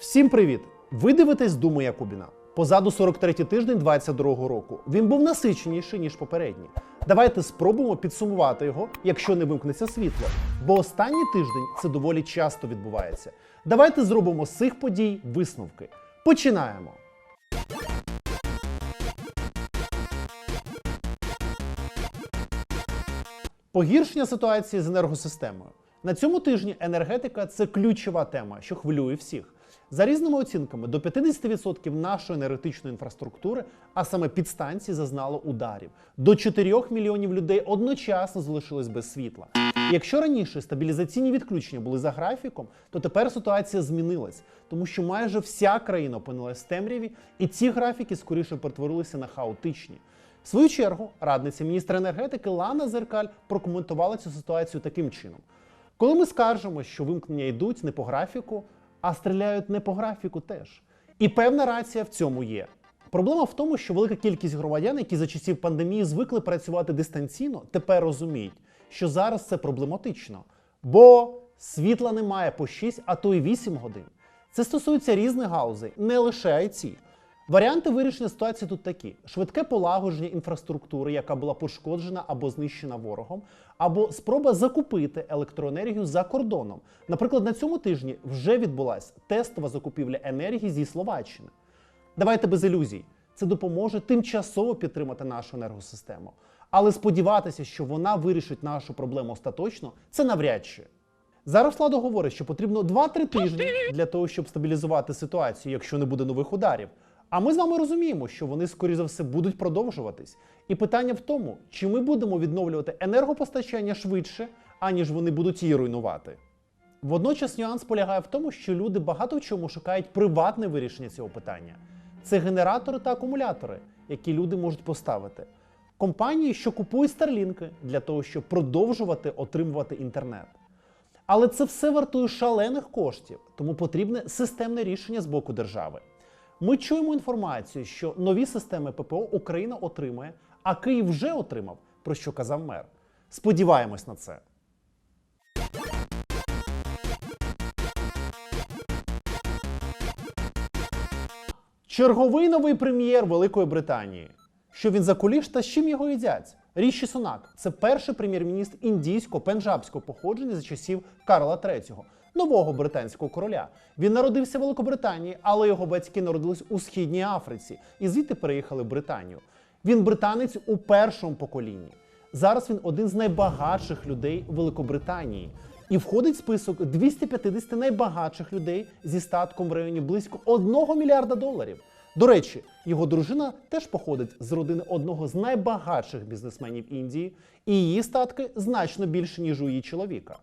Всім привіт! Ви дивитесь Думу Якубіна. Позаду 43-й тиждень 22-го року. Він був насиченіший, ніж попередній. Давайте спробуємо підсумувати його, якщо не вимкнеться світло. Бо останній тиждень це доволі часто відбувається. Давайте зробимо з цих подій висновки. Починаємо! Погіршення ситуації з енергосистемою. На цьому тижні енергетика це ключова тема, що хвилює всіх. За різними оцінками, до 50% нашої енергетичної інфраструктури, а саме підстанцій, зазнало ударів. До 4 мільйонів людей одночасно залишились без світла. Якщо раніше стабілізаційні відключення були за графіком, то тепер ситуація змінилась, тому що майже вся країна опинилась в темряві, і ці графіки скоріше перетворилися на хаотичні. В свою чергу, радниця міністра енергетики Лана Зеркаль прокоментувала цю ситуацію таким чином: коли ми скаржимо, що вимкнення йдуть не по графіку, а стріляють не по графіку теж. І певна рація в цьому є. Проблема в тому, що велика кількість громадян, які за часів пандемії звикли працювати дистанційно, тепер розуміють, що зараз це проблематично, бо світла немає по 6, а то й 8 годин. Це стосується різних гаузей, не лише IT. Варіанти вирішення ситуації тут такі: швидке полагодження інфраструктури, яка була пошкоджена або знищена ворогом, або спроба закупити електроенергію за кордоном. Наприклад, на цьому тижні вже відбулася тестова закупівля енергії зі Словаччини. Давайте без ілюзій. Це допоможе тимчасово підтримати нашу енергосистему. Але сподіватися, що вона вирішить нашу проблему остаточно, це навряд чи. Зараз влада говорить, що потрібно 2-3 тижні для того, щоб стабілізувати ситуацію, якщо не буде нових ударів. А ми з вами розуміємо, що вони, скоріше за все, будуть продовжуватись. І питання в тому, чи ми будемо відновлювати енергопостачання швидше, аніж вони будуть її руйнувати. Водночас нюанс полягає в тому, що люди багато в чому шукають приватне вирішення цього питання. Це генератори та акумулятори, які люди можуть поставити. Компанії, що купують старлінки для того, щоб продовжувати отримувати інтернет. Але це все вартує шалених коштів, тому потрібне системне рішення з боку держави. Ми чуємо інформацію, що нові системи ППО Україна отримає, а Київ вже отримав, про що казав мер. Сподіваємось на це. Черговий новий прем'єр Великої Британії. Що він за куліш та з чим його їдять? Ріші Сунак це перший прем'єр-міністр індійського пенджабського походження за часів Карла III, нового британського короля. Він народився в Великобританії, але його батьки народились у східній Африці і звідти переїхали в Британію. Він британець у першому поколінні. Зараз він один з найбагатших людей Великобританії і входить в список 250 найбагатших людей зі статком в районі близько 1 мільярда доларів. До речі, його дружина теж походить з родини одного з найбагатших бізнесменів Індії, і її статки значно більше, ніж у її чоловіка.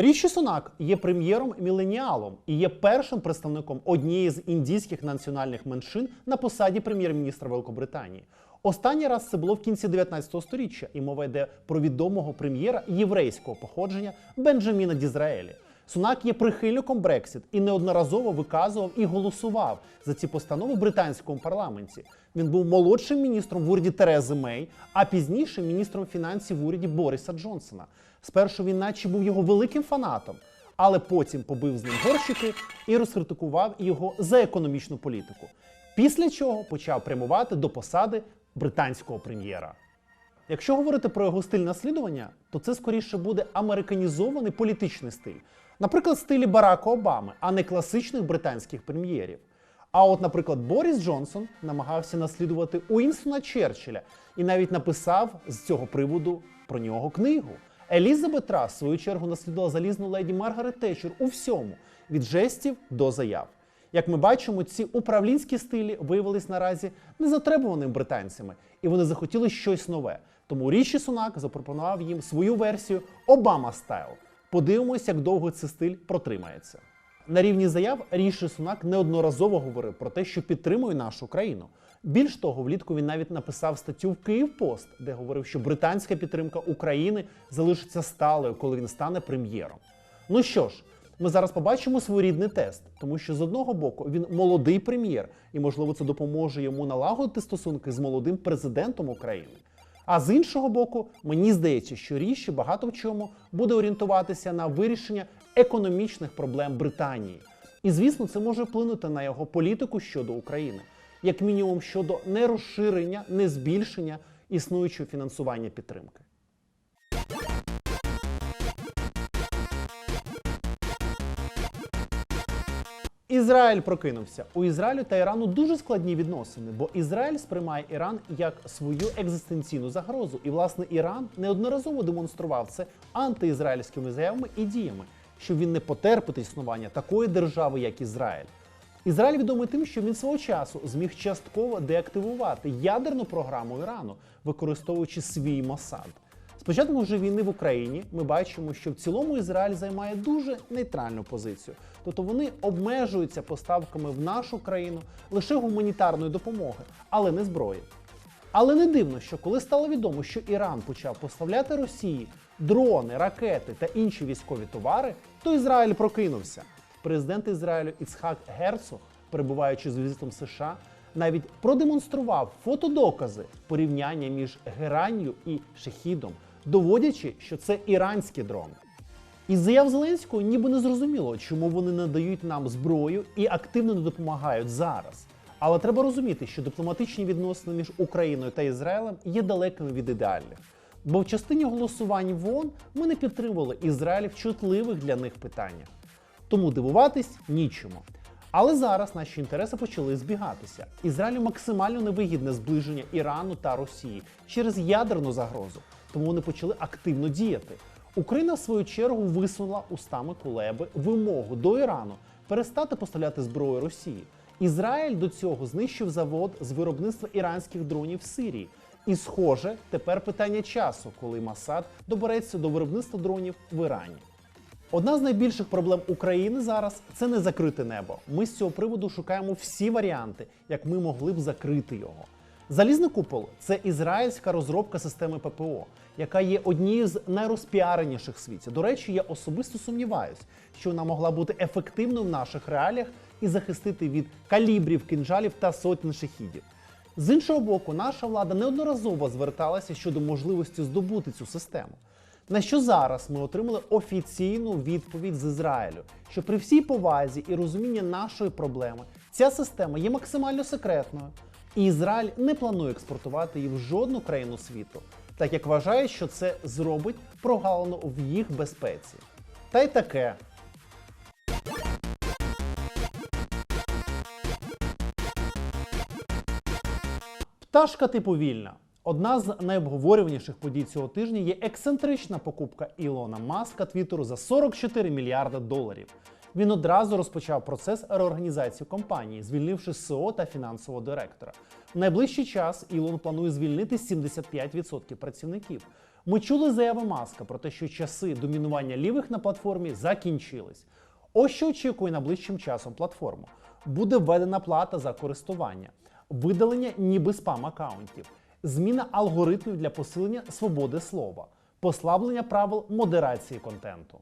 Ріші Сунак є прем'єром міленіалом і є першим представником однієї з індійських національних меншин на посаді прем'єр-міністра Великобританії. Останній раз це було в кінці 19 століття, і мова йде про відомого прем'єра єврейського походження Бенджаміна Дізраелі. Сунак є прихильником Брексіт і неодноразово виказував і голосував за ці постанови в британському парламенті. Він був молодшим міністром в уряді Терези Мей, а пізніше міністром фінансів в уряді Бориса Джонсона. Спершу він, наче був його великим фанатом, але потім побив з ним горщики і розкритикував його за економічну політику. Після чого почав прямувати до посади британського прем'єра. Якщо говорити про його стиль наслідування, то це скоріше буде американізований політичний стиль, наприклад, стилі Барака Обами, а не класичних британських прем'єрів. А от, наприклад, Борис Джонсон намагався наслідувати Уінстона Черчилля і навіть написав з цього приводу про нього книгу. Елізабет Рас, в свою чергу, наслідувала залізну леді Маргарет Тетчер у всьому від жестів до заяв. Як ми бачимо, ці управлінські стилі виявились наразі незатребуваними британцями, і вони захотіли щось нове. Тому Ріші Сунак запропонував їм свою версію Обама Стайл. Подивимось, як довго цей стиль протримається. На рівні заяв Ріші Сунак неодноразово говорив про те, що підтримує нашу країну. Більш того, влітку він навіть написав статтю в Київпост, де говорив, що британська підтримка України залишиться сталою, коли він стане прем'єром. Ну що ж, ми зараз побачимо своєрідний тест, тому що з одного боку він молодий прем'єр, і можливо це допоможе йому налагодити стосунки з молодим президентом України. А з іншого боку, мені здається, що Ріші багато в чому буде орієнтуватися на вирішення економічних проблем Британії. І звісно, це може вплинути на його політику щодо України, як мінімум щодо нерозширення, не збільшення існуючого фінансування підтримки. Ізраїль прокинувся. У Ізраїлю та Ірану дуже складні відносини, бо Ізраїль сприймає Іран як свою екзистенційну загрозу. І, власне, Іран неодноразово демонстрував це антиізраїльськими заявами і діями, що він не потерпить існування такої держави, як Ізраїль. Ізраїль відомий тим, що він свого часу зміг частково деактивувати ядерну програму Ірану, використовуючи свій Моссад. З початком вже війни в Україні ми бачимо, що в цілому Ізраїль займає дуже нейтральну позицію. Тобто вони обмежуються поставками в нашу країну лише гуманітарної допомоги, але не зброї. Але не дивно, що коли стало відомо, що Іран почав поставляти Росії дрони, ракети та інші військові товари, то Ізраїль прокинувся. Президент Ізраїлю Іцхак Герцог, перебуваючи з візитом США, навіть продемонстрував фотодокази порівняння між Геранню і Шехідом, доводячи, що це іранські дрони. Із заяв Зеленського ніби не зрозуміло, чому вони надають нам зброю і активно не допомагають зараз. Але треба розуміти, що дипломатичні відносини між Україною та Ізраїлем є далекими від ідеальних. Бо в частині голосувань в ООН ми не підтримували Ізраїль в чутливих для них питаннях. Тому дивуватись нічому. Але зараз наші інтереси почали збігатися. Ізраїлю максимально невигідне зближення Ірану та Росії через ядерну загрозу, тому вони почали активно діяти. Україна, в свою чергу, висунула устами Кулеби вимогу до Ірану перестати поставляти зброю Росії. Ізраїль до цього знищив завод з виробництва іранських дронів в Сирії. І, схоже, тепер питання часу, коли Масад добереться до виробництва дронів в Ірані. Одна з найбільших проблем України зараз це не закрите небо. Ми з цього приводу шукаємо всі варіанти, як ми могли б закрити його. Залізний купол це ізраїльська розробка системи ППО, яка є однією з найрозпіареніших в світі. До речі, я особисто сумніваюсь, що вона могла бути ефективною в наших реаліях і захистити від калібрів, кинжалів та сотень шахідів. З іншого боку, наша влада неодноразово зверталася щодо можливості здобути цю систему. На що зараз ми отримали офіційну відповідь з Ізраїлю, що при всій повазі і розумінні нашої проблеми ця система є максимально секретною, і Ізраїль не планує експортувати її в жодну країну світу, так як вважає, що це зробить прогалину в їх безпеці. Та й таке. Пташка типу вільна. Одна з найобговорюваніших подій цього тижня є ексцентрична покупка Ілона Маска Твіттеру за 44 мільярда доларів. Він одразу розпочав процес реорганізації компанії, звільнивши СО та фінансового директора. В найближчий час Ілон планує звільнити 75% працівників. Ми чули заяви Маска про те, що часи домінування лівих на платформі закінчились. Ось що очікує найближчим часом платформу. Буде введена плата за користування, видалення ніби спам акаунтів, зміна алгоритмів для посилення свободи слова, послаблення правил модерації контенту.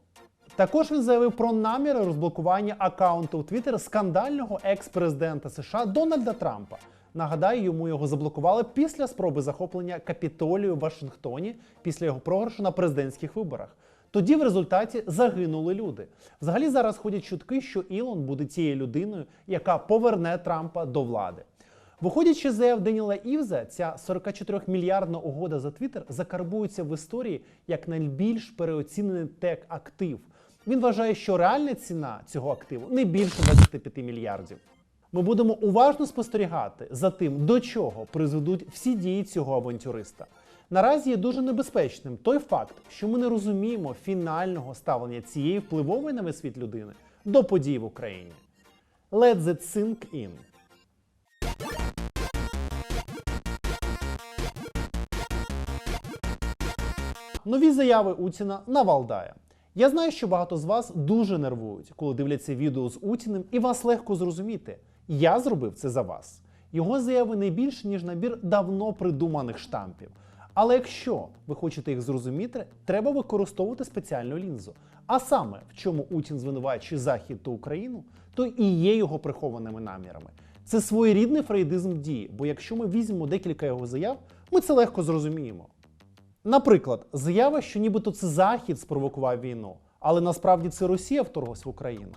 Також він заявив про наміри розблокування акаунту у Twitter скандального екс-президента США Дональда Трампа. Нагадаю, йому його заблокували після спроби захоплення капітолію в Вашингтоні після його програшу на президентських виборах. Тоді в результаті загинули люди. Взагалі зараз ходять чутки, що Ілон буде тією людиною, яка поверне Трампа до влади. Виходячи з заяв Деніла Івза, ця 44-мільярдна угода за Твіттер закарбується в історії як найбільш переоцінений тек актив. Він вважає, що реальна ціна цього активу не більше 25 мільярдів. Ми будемо уважно спостерігати за тим, до чого призведуть всі дії цього авантюриста. Наразі є дуже небезпечним той факт, що ми не розуміємо фінального ставлення цієї впливової на весь світ людини до подій в Україні. Let that sink in. Нові заяви Утіна на Валдая. Я знаю, що багато з вас дуже нервують, коли дивляться відео з Утіним, і вас легко зрозуміти. Я зробив це за вас. Його заяви не більше, ніж набір давно придуманих штампів. Але якщо ви хочете їх зрозуміти, треба використовувати спеціальну лінзу. А саме, в чому Утін звинувачує Захід та Україну, то і є його прихованими намірами. Це своєрідний фрейдизм дії, бо якщо ми візьмемо декілька його заяв, ми це легко зрозуміємо. Наприклад, заява, що нібито це Захід спровокував війну, але насправді це Росія вторглась в Україну.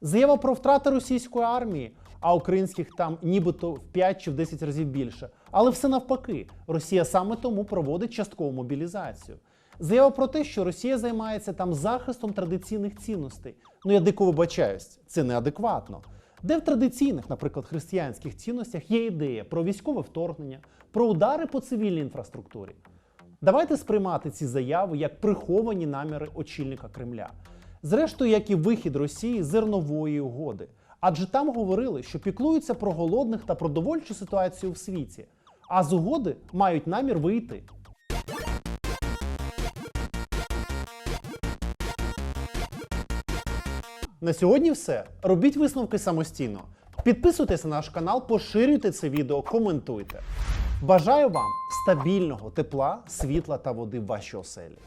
Заява про втрати російської армії, а українських там нібито в 5 чи в 10 разів більше. Але все навпаки, Росія саме тому проводить часткову мобілізацію. Заява про те, що Росія займається там захистом традиційних цінностей. Ну я дико вибачаюсь, це неадекватно. Де в традиційних, наприклад, християнських цінностях є ідея про військове вторгнення, про удари по цивільній інфраструктурі. Давайте сприймати ці заяви як приховані наміри очільника Кремля. Зрештою, як і вихід Росії зернової угоди. Адже там говорили, що піклуються про голодних та продовольчу ситуацію в світі, а з угоди мають намір вийти. На сьогодні все. Робіть висновки самостійно. Підписуйтесь на наш канал, поширюйте це відео, коментуйте. Бажаю вам стабільного тепла, світла та води в вашій оселі.